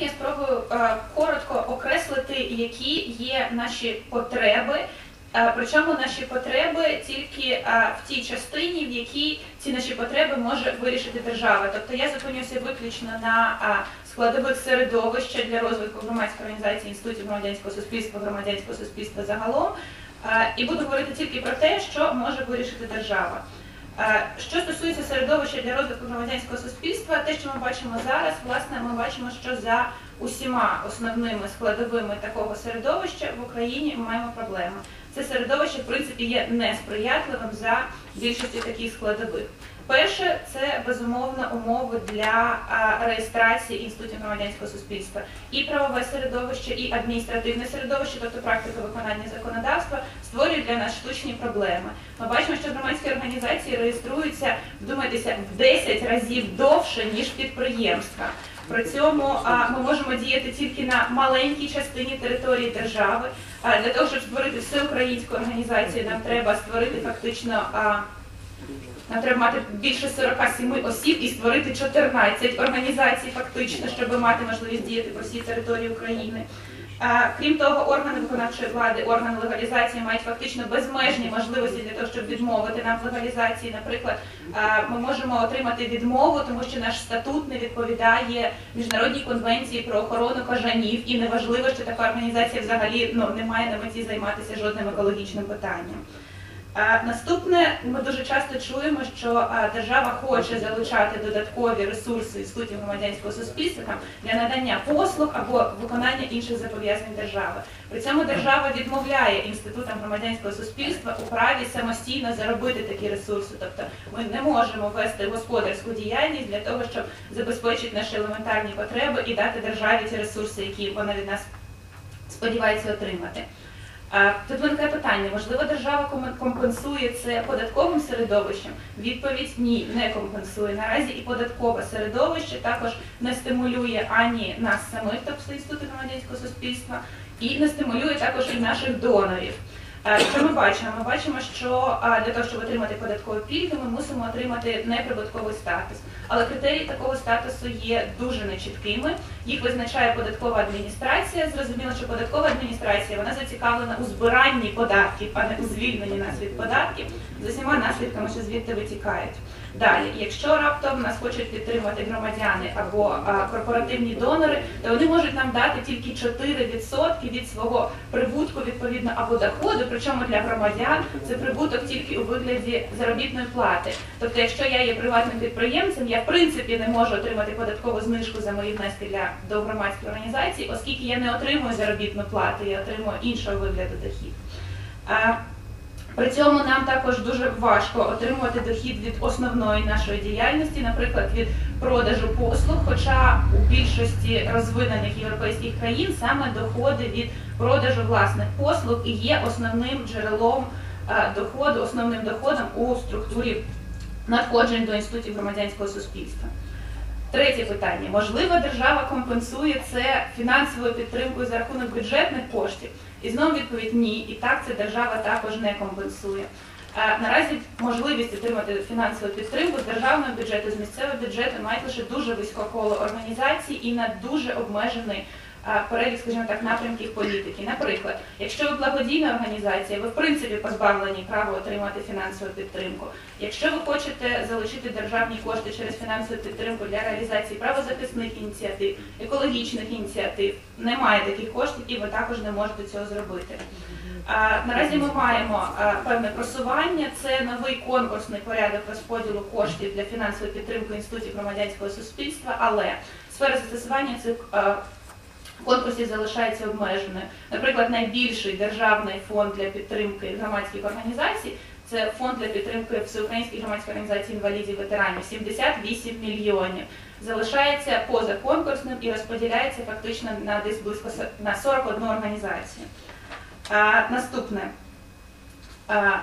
Я спробую е, коротко окреслити, які є наші потреби. Е, Причому наші потреби тільки е, в тій частині, в якій ці наші потреби може вирішити держава. Тобто я зупинюся виключно на складових середовища для розвитку громадської організації інститутів громадянського суспільства, громадянського суспільства загалом, і буду говорити тільки про те, що може вирішити держава. Е, Що стосується середовища для розвитку громадянського суспільства, те, що ми бачимо зараз, власне, ми бачимо, що за усіма основними складовими такого середовища в Україні ми маємо проблеми. Це середовище, в принципі, є несприятливим за більшістю таких складових. Перше, це безумовно умови для реєстрації інститутів громадянського суспільства. І правове середовище, і адміністративне середовище, тобто практика виконання законодавства, створюють для нас штучні проблеми. Ми бачимо, що громадські організації реєструються, вдумайтеся, в 10 разів довше, ніж підприємства. При цьому ми можемо діяти тільки на маленькій частині території держави. Для того, щоб створити всеукраїнську організацію, нам треба створити фактично. Нам треба мати більше 47 осіб і створити 14 організацій, фактично, щоб мати можливість діяти по всій території України. Крім того, органи виконавчої влади, органи легалізації мають фактично безмежні можливості для того, щоб відмовити нам в легалізації. Наприклад, ми можемо отримати відмову, тому що наш статут не відповідає міжнародній конвенції про охорону кажанів, і неважливо, що така організація взагалі ну, не має на меті займатися жодним екологічним питанням. А, Наступне, ми дуже часто чуємо, що держава хоче залучати додаткові ресурси інститутів громадянського суспільства для надання послуг або виконання інших зобов'язань держави. При цьому держава відмовляє інститутам громадянського суспільства у праві самостійно заробити такі ресурси. Тобто ми не можемо вести господарську діяльність для того, щоб забезпечити наші елементарні потреби і дати державі ті ресурси, які вона від нас сподівається отримати. А, Тут виникає питання, можливо, держава ком- компенсує це податковим середовищем? Відповідь ні, не компенсує. Наразі і податкове середовище також не стимулює ані нас самих, тобто інституту громадянського суспільства, і не стимулює також і наших донорів. А, Що ми бачимо? Ми бачимо, що для того, щоб отримати податкові пільги, ми мусимо отримати неприбутковий статус. Але критерії такого статусу є дуже нечіткими. Їх визначає податкова адміністрація. Зрозуміло, що податкова адміністрація вона зацікавлена у збиранні податків, а не у звільненні нас від податків з усіма наслідками, що звідти витікають. Далі, якщо раптом нас хочуть підтримати громадяни або а, корпоративні донори, то вони можуть нам дати тільки 4% від свого прибутку відповідно або доходу. Причому для громадян це прибуток тільки у вигляді заробітної плати. Тобто, якщо я є приватним підприємцем, я в принципі не можу отримати податкову знижку за мої внески для до громадської організації, оскільки я не отримую заробітну плату, я отримую іншого вигляду дохід. При цьому нам також дуже важко отримувати дохід від основної нашої діяльності, наприклад, від продажу послуг. Хоча у більшості розвинених європейських країн саме доходи від продажу власних послуг і є основним джерелом е, доходу, основним доходом у структурі надходжень до інститутів громадянського суспільства. Третє питання: можливо, держава компенсує це фінансовою підтримкою за рахунок бюджетних коштів? І знову відповідь ні. І так це держава також не компенсує. Е, Наразі можливість отримати фінансову підтримку з державного бюджету, з місцевого бюджету мають лише дуже вузьке коло організацій і на дуже обмежений перелік, скажімо так, напрямків політики. Наприклад, якщо ви благодійна організація, ви в принципі позбавлені права отримати фінансову підтримку. Якщо ви хочете залучити державні кошти через фінансову підтримку для реалізації правозахисних ініціатив, екологічних ініціатив, немає таких коштів і ви також не можете цього зробити. Наразі ми маємо певне просування. Це новий конкурсний порядок розподілу коштів для фінансової підтримки інститутів громадянського суспільства, але сфера застосування цих а, конкурсів залишається обмеженою. Наприклад, найбільший державний фонд для підтримки громадських організацій це фонд для підтримки всеукраїнської громадської організації інвалідів ветеранів 78 мільйонів. Залишається поза конкурсним і розподіляється фактично на десь близько на 41 організацію. А, наступне. А,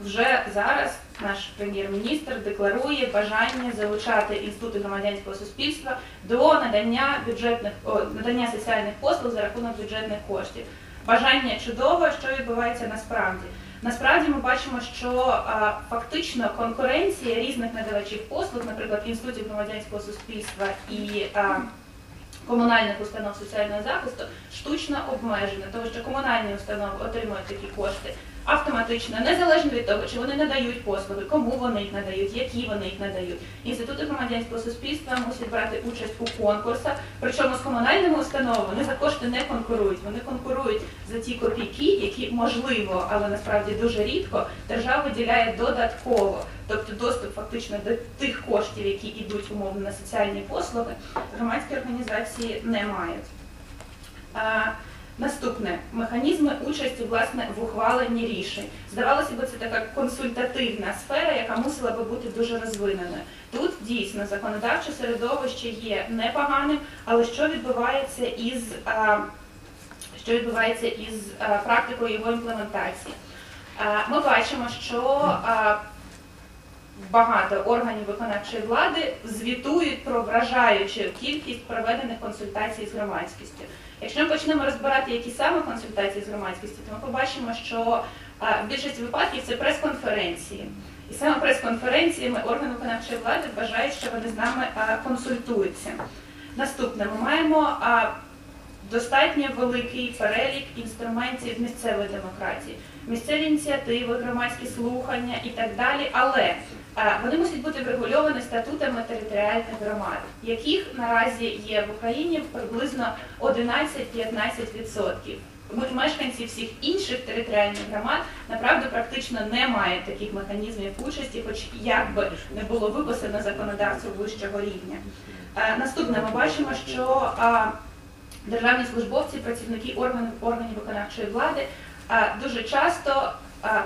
вже зараз наш прем'єр-міністр декларує бажання залучати інститути громадянського суспільства до надання бюджетних надання соціальних послуг за рахунок бюджетних коштів. Бажання чудове, що відбувається насправді. Насправді ми бачимо, що а, фактично конкуренція різних надавачів послуг, наприклад, інститутів громадянського суспільства і а, комунальних установ соціального захисту штучно обмежено, тому що комунальні установи отримують такі кошти автоматично, незалежно від того, чи вони надають послуги, кому вони їх надають, які вони їх надають. Інститути громадянського суспільства мусять брати участь у конкурсах, причому з комунальними установами вони за кошти не конкурують. Вони конкурують за ті копійки, які можливо, але насправді дуже рідко держава виділяє додатково. Тобто доступ фактично до тих коштів, які йдуть умовно на соціальні послуги, громадські організації не мають. Наступне механізми участі власне в ухваленні рішень. Здавалося б, це така консультативна сфера, яка мусила би бути дуже розвиненою. Тут дійсно законодавче середовище є непоганим, але що відбувається із що відбувається із практикою його імплементації? Ми бачимо, що багато органів виконавчої влади звітують про вражаючу кількість проведених консультацій з громадськістю. Якщо ми почнемо розбирати, які саме консультації з громадськістю, то ми побачимо, що в більшості випадків це прес-конференції. І саме прес-конференціями органи виконавчої влади вважають, що вони з нами а, консультуються. Наступне, ми маємо а, достатньо великий перелік інструментів місцевої демократії, місцеві ініціативи, громадські слухання і так далі. Але вони мусять бути врегульовані статутами територіальних громад, яких наразі є в Україні приблизно 11-15%. Мешканці всіх інших територіальних громад направду практично не мають таких механізмів участі, хоч як би не було виписано законодавців вищого рівня. Е, Наступне ми бачимо, що державні службовці, працівники органів, органів виконавчої влади дуже часто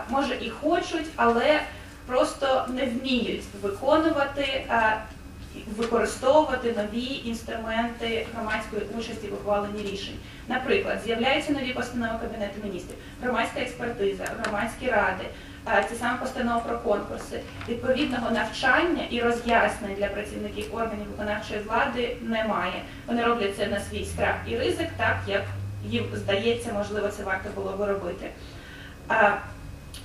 може і хочуть, але просто не вміють виконувати, використовувати нові інструменти громадської участі в ухваленні рішень. Наприклад, з'являються нові постанови Кабінету міністрів, громадська експертиза, громадські ради, ці саме постанови про конкурси. Відповідного навчання і роз'яснень для працівників органів виконавчої влади немає. Вони роблять це на свій страх і ризик, так як їм здається, можливо, це варто було би робити.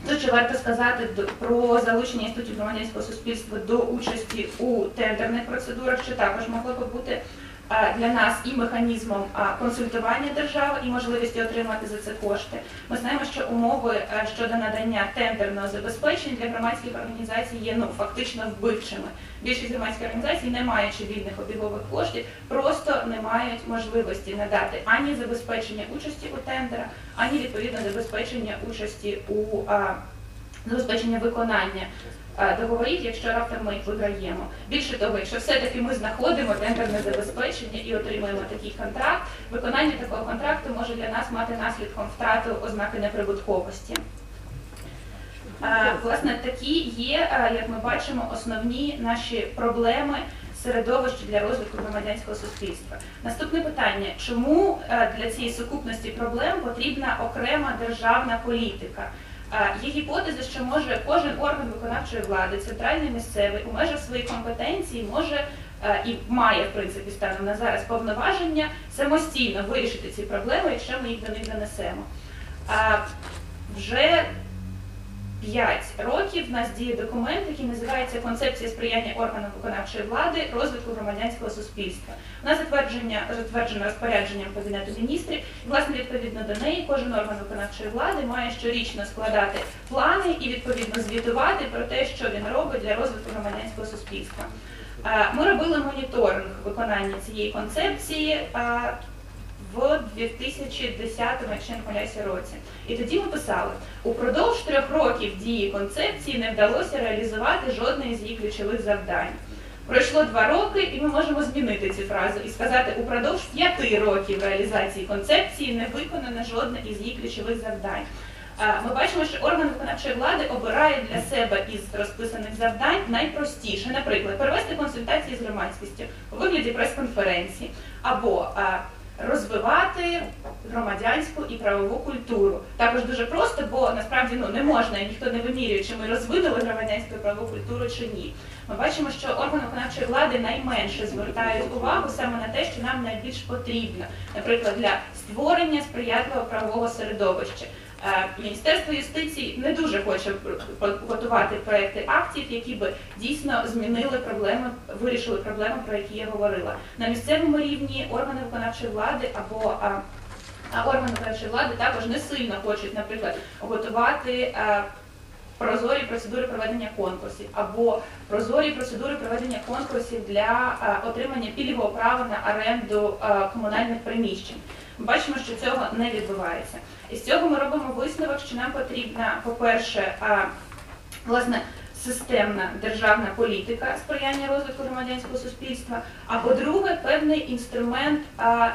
Тут ще варто сказати про залучення інститутів громадянського суспільства до участі у тендерних процедурах, що також могло би бути для нас і механізмом консультування держави, і можливістю отримати за це кошти. Ми знаємо, що умови щодо надання тендерного забезпечення для громадських організацій є ну фактично вбивчими. Більшість громадських організацій, не маючи вільних обігових коштів, просто не мають можливості надати ані забезпечення участі у тендерах, ані відповідно забезпечення участі у забезпечення виконання договорів, якщо раптом ми їх виграємо. Більше того, якщо все-таки ми знаходимо тендерне забезпечення і отримуємо такий контракт, виконання такого контракту може для нас мати наслідком втрату ознаки неприбутковості. Власне, такі є, як ми бачимо, основні наші проблеми середовища для розвитку громадянського суспільства. Наступне питання: чому е, для цієї сукупності проблем потрібна окрема державна політика? Є гіпотези, що може кожен орган виконавчої влади, центральний місцевий, у межах своїх компетенцій може і має в принципі станом на зараз повноваження самостійно вирішити ці проблеми, якщо ми їх до них донесемо. Вже 5 років в нас діє документ, який називається Концепція сприяння органам виконавчої влади розвитку громадянського суспільства. Вона затвердження затверджена розпорядженням Кабінету міністрів. І, власне, відповідно до неї, кожен орган виконавчої влади має щорічно складати плани і відповідно звітувати про те, що він робить для розвитку громадянського суспільства. Е, Ми робили моніторинг виконання цієї концепції. В 2010, якщо не помиляюся, році. І тоді ми писали, упродовж трьох років дії концепції не вдалося реалізувати жодне з її ключових завдань. Пройшло два роки, і ми можемо змінити цю фразу і сказати, упродовж п'яти років реалізації концепції не виконано жодне із її ключових завдань. Ми бачимо, що орган виконавчої влади обирає для себе із розписаних завдань найпростіше, наприклад, провести консультації з громадськістю у вигляді прес-конференції або розвивати громадянську і правову культуру. Також дуже просто, бо насправді ну не можна і ніхто не вимірює, чи ми розвинули громадянську і правову культуру чи ні. Ми бачимо, що органи виконавчої влади найменше звертають увагу саме на те, що нам найбільш потрібно, наприклад, для створення сприятливого правового середовища. Е, Міністерство юстиції не дуже хоче готувати проекти актів, які би дійсно змінили проблеми, вирішили проблеми, про які я говорила. На місцевому рівні органи виконавчої влади або органи виконавчої влади також не сильно хочуть, наприклад, готувати. е, Прозорі процедури проведення конкурсів або прозорі процедури проведення конкурсів для е, отримання пільгового права на оренду комунальних приміщень. Ми бачимо, що цього не відбувається. І з цього ми робимо висновок, що нам потрібна, по-перше, власне, системна державна політика сприяння розвитку громадянського суспільства. А по-друге, певний інструмент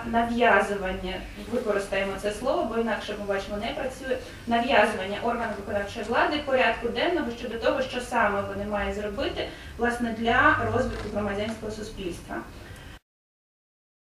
нав'язування. Використаємо це слово, бо інакше ми бачимо не працює. Нав'язування органів виконавчої влади порядку денного щодо того, що саме вони мають зробити власне для розвитку громадянського суспільства.